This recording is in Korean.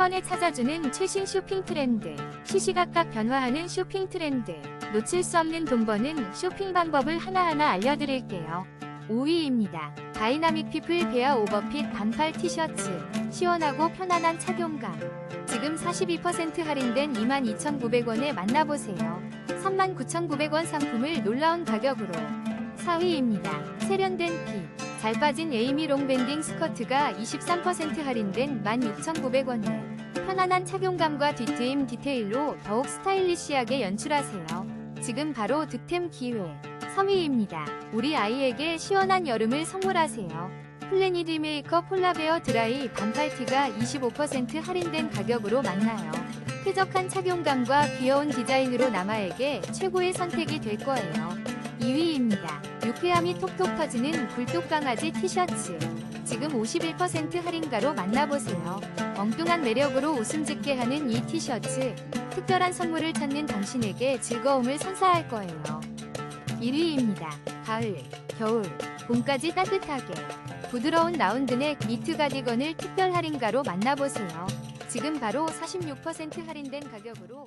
번에 찾아주는 최신 쇼핑 트렌드, 시시각각 변화하는 쇼핑 트렌드, 놓칠 수 없는 돈 버는 쇼핑 방법을 하나하나 알려드릴게요. 5위입니다. 다이나믹 피플 베어 오버핏 반팔 티셔츠, 시원하고 편안한 착용감. 지금 42% 할인된 22,900원에 만나보세요. 39,900원 상품을 놀라운 가격으로. 4위입니다. 세련된 핏. 잘 빠진 에이미 롱밴딩 스커트가 23% 할인된 16,900원에 편안한 착용감과 뒤트임 디테일로 더욱 스타일리시하게 연출하세요. 지금 바로 득템 기회. 3위입니다. 우리 아이에게 시원한 여름을 선물하세요. 플래닛 리메이커 폴라베어 드라이 반팔티가 25% 할인된 가격으로 만나요. 쾌적한 착용감과 귀여운 디자인으로 남아에게 최고의 선택이 될 거예요. 2위입니다. 유쾌함이 톡톡 터지는 굴뚝 강아지 티셔츠. 지금 51% 할인가로 만나보세요. 엉뚱한 매력으로 웃음 짓게 하는 이 티셔츠. 특별한 선물을 찾는 당신에게 즐거움을 선사할 거예요. 1위입니다. 가을, 겨울, 봄까지 따뜻하게. 부드러운 라운드넥 니트 가디건을 특별 할인가로 만나보세요. 지금 바로 46% 할인된 가격으로